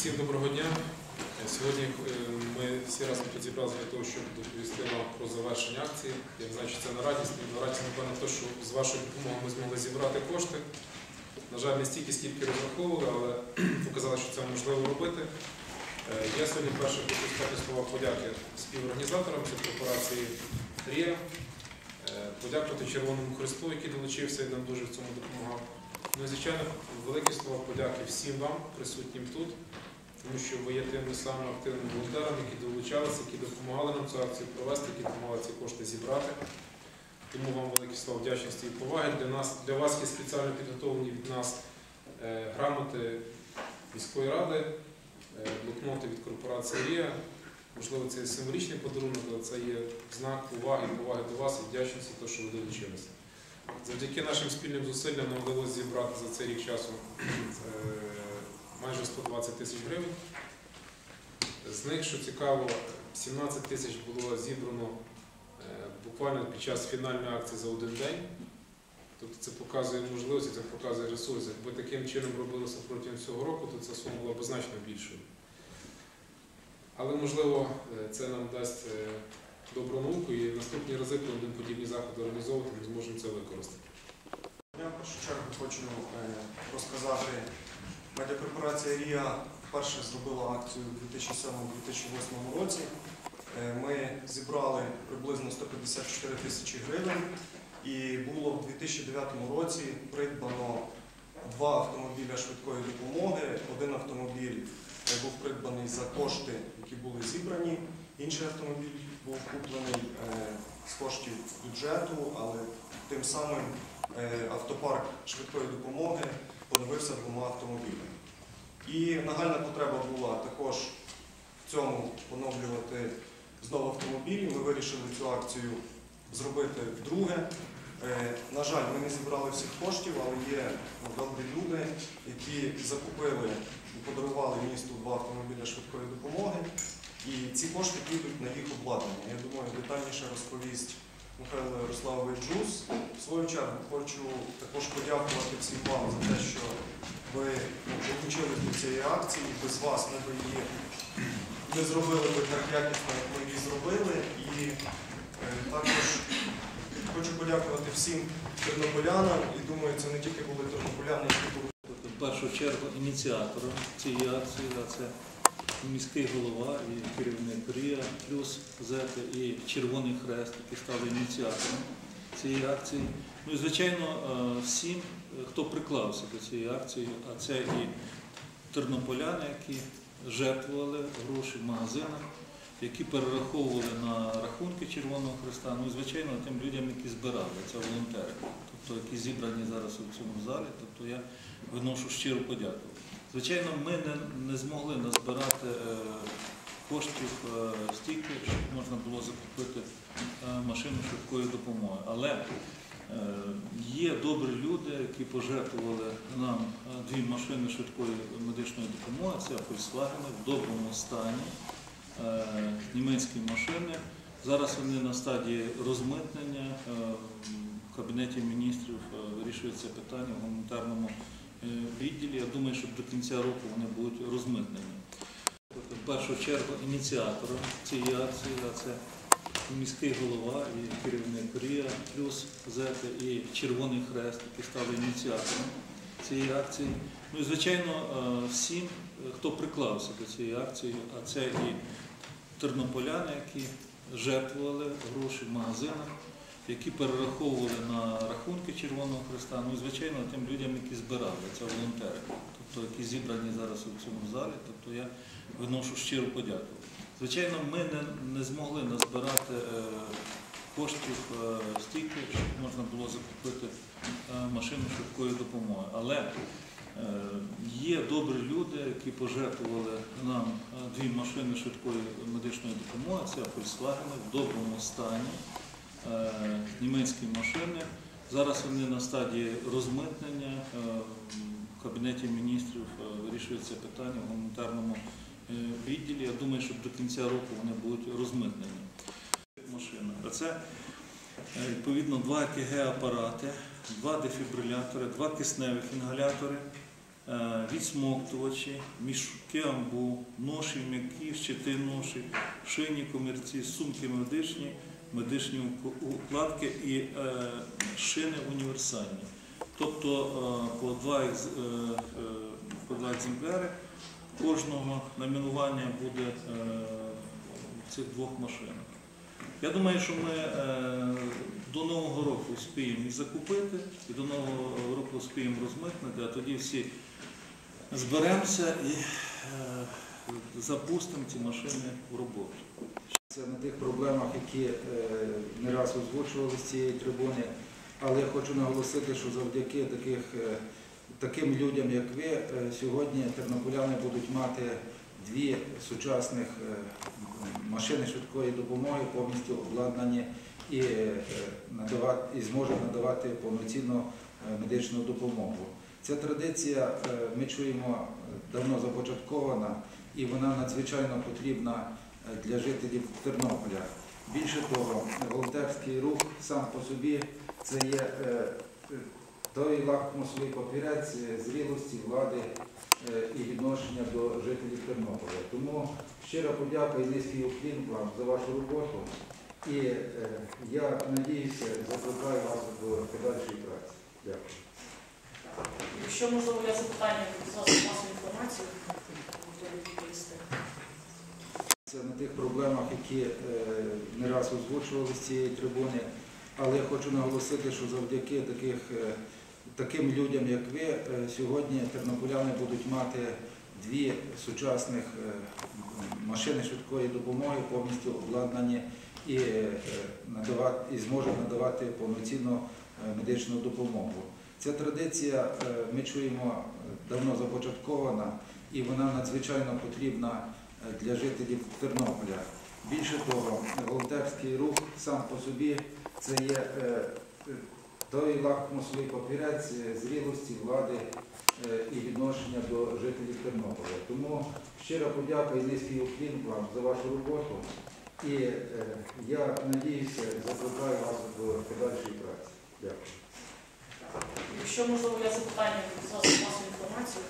Всім доброго дня. Сьогодні е, ми всі разом тут зібралися для того, щоб доповісти вам про завершення акції. Я знаю, що це на радість. На радість, напевно, те, що з вашою допомогою ми змогли зібрати кошти. На жаль, не стільки, скільки розраховували, але показали, що це можливо робити. Е, Я сьогодні перше хочу сказати слова подяки співорганізаторам цієї корпорації РІА, Е, подякувати Червоному Христу, який долучився і нам дуже в цьому допомагав. Ну і звичайно, великі слова подяки всім вам, присутнім тут, тому що ви є тими самими активними волонтерами, які долучалися, які допомагали нам цю акцію провести, які допомагали ці кошти зібрати. Тому вам великі слова вдячності і поваги. Для нас для вас є спеціально підготовлені від нас е, грамоти міської ради, е, блокноти від корпорації РІА. Можливо, це символічний подарунок, але це є знак уваги, поваги до вас і вдячності, за те, що ви долучилися. Завдяки нашим спільним зусиллям нам вдалося зібрати за цей рік часу е, майже 120 тисяч гривень. З них, що цікаво, 17 тисяч було зібрано е, буквально під час фінальної акції за один день. Тобто це показує можливості, це показує ресурс. Якби таким чином робилося протягом всього року, то ця сума була б значно більшою. Але можливо е, це нам дасть е, добру науку і наступні рази, коли будемо подібні заходи організовувати, ми зможемо це використати. Я в першу чергу хочу розказати, медіакорпорація РІА вперше зробила акцію у 2007-2008 році. Е, Ми зібрали приблизно 154 тисячі гривень і було в 2009 році придбано два автомобіля швидкої допомоги. Один автомобіль е, був придбаний за кошти, які були зібрані. Інший автомобіль був куплений е, з коштів бюджету, але тим самим автопарк швидкої допомоги поновився двома автомобілями. І нагальна потреба була також в цьому поновлювати знову автомобілі. Ми вирішили цю акцію зробити вдруге. Е, На жаль, ми не зібрали всіх коштів, але є ну, добрі люди, які закупили і подарували місту два автомобіля швидкої допомоги. І ці кошти підуть на їх обладнання. Я думаю, детальніше розповість Михайло Ярославович Джус. В свою чергу хочу також подякувати всім вам за те, що ви ну, долучились до цієї акції. Без вас ми б її не зробили би так якісно, як ми її зробили. І е, також хочу подякувати всім тернополянам. І думаю, це не тільки були тернополяни, які були. В першу чергу ініціатором цієї акції, а це міський голова і керівник РІА, плюс ЗЕТи і Червоний Хрест, які стали ініціатором цієї акції. Ну і звичайно е, всім, е, хто приклався до цієї акції, а це і тернополяни, які жертвували гроші в магазинах, які перераховували на рахунки Червоного Хреста, ну і звичайно тим людям, які збирали, це волонтери, тобто які зібрані зараз у цьому залі. Тобто я виношу щиру подяку. Звичайно, ми не, не змогли назбирати е, коштів е, стільки, щоб можна було закупити е, машину швидкої допомоги. Але е, є добрі люди, які пожертвували нам е, дві машини швидкої медичної допомоги. Це Volkswagen в доброму стані, е, німецькі машини. Зараз вони на стадії розмитнення. В кабінеті міністрів вирішується питання в гуманітарному відділі. Я думаю, що до кінця року вони будуть розмитнені. В першу чергу ініціатором цієї акції, а це міський голова і керівник РІА, плюс ЗЕТи і Червоний Хрест, які стали ініціатором цієї акції. Ну і звичайно е, всім, е, хто приклався до цієї акції, а це і тернополяни, які жертвували гроші в магазинах, які перераховували на рахунки Червоного Хреста, ну і звичайно тим людям, які збирали, це волонтери, тобто які зібрані зараз у цьому залі. Тобто я виношу щиру подяку. Звичайно, ми не, не змогли назбирати е, коштів е, стільки, щоб можна було закупити е, машину швидкої допомоги. Але е, є добрі люди, які пожертвували нам е, дві машини швидкої медичної допомоги. Це Volkswagen в доброму стані, німецькі машини. Зараз вони на стадії розмитнення. е, В кабінеті міністрів е, вирішується питання в гуманітарному е, відділі. Я думаю, що до кінця року вони будуть розмитнені. Машина. А це е, відповідно два ЕКГ апарати, два дефібрилятори, два кисневих інгалятори, е, відсмоктувачі, мішки амбу, ноші м'які, щити ноші, шийні комірці, сумки медичні, медичні укладки і е, шини універсальні. Тобто е, по е, е, два екземпляри кожного номінування буде е, в цих двох машинах. Я думаю, що ми е, до Нового року успіємо їх закупити, і до Нового року успіємо розмитнити, а тоді всі зберемося і е, запустимо ці машини в роботу. Це на тих проблемах, які е, не раз озвучували з цієї трибуни. Але я хочу наголосити, що завдяки таких, е, таким людям, як ви, е, сьогодні тернополяни будуть мати дві сучасних машини швидкої допомоги, повністю обладнані і, надавати, і зможуть надавати повноцінну медичну допомогу. Ця традиція, ми чуємо, давно започаткована, і вона надзвичайно потрібна для жителів Тернополя. Більше того, волонтерський рух сам по собі це є е, е, той лакмусовий папірець зрілості влади е, і відношення до жителів Тернополя. Тому щира подяка і низький уклін вам за вашу роботу. І я надіюся, закликаю вас до подальшої праці. Дякую. Якщо можливо є запитання від засобів масової інформації, готові відповісти. Це на тих проблемах, які е, не раз озвучували з цієї трибуни. Але я хочу наголосити, що завдяки таких, е, таким людям, як ви, е, сьогодні тернополяни будуть мати дві сучасних машини швидкої допомоги, повністю обладнані і, надавати, і зможуть надавати повноцінну медичну допомогу. Ця традиція, ми чуємо, давно започаткована, і вона надзвичайно потрібна для жителів Тернополя. Більше того, волонтерський рух сам по собі це є е, е, той лакмусовий папірець зрілості влади е, і відношення до жителів Тернополя. Тому щира подяка і низький уклін вам за вашу роботу. І я надіюся, закликаю вас до подальшої праці. Дякую. Якщо можливо є запитання від засобів масової інформації,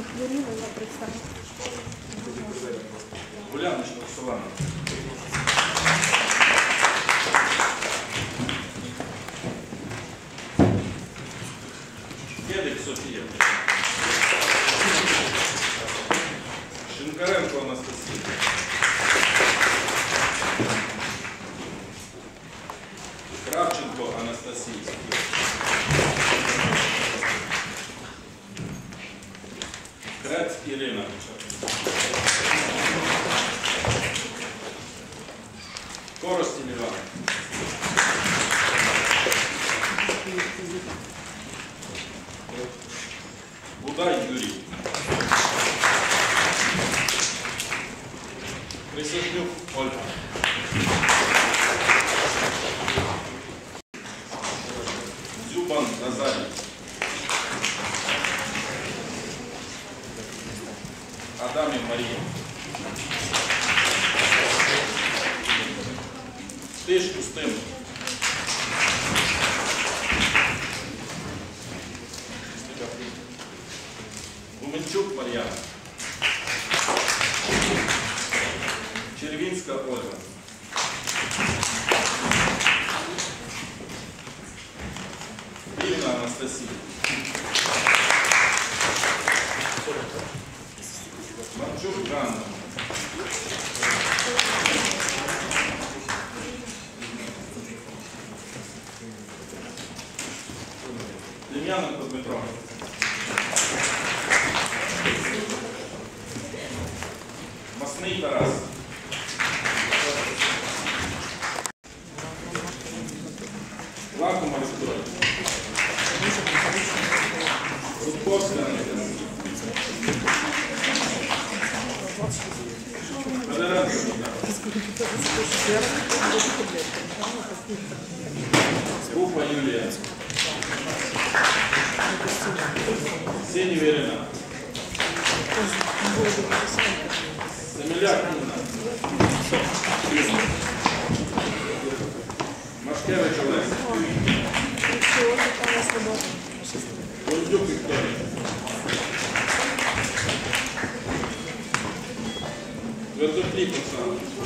Захворіла, я представила. Гуляночка Роксолана. Кедик Адамів Марія. Тиш Устим. Гуменчук Мар'яна. Червінська Ольга. Рівна Анастасія. Дем'яненко Дмитро. Смій Тарас. Лакума Вікторія. Рудковська Анна. Федоренко Богдан. Машкевич Олег. Гольдюк Вікторія. Твердоплік Оксана.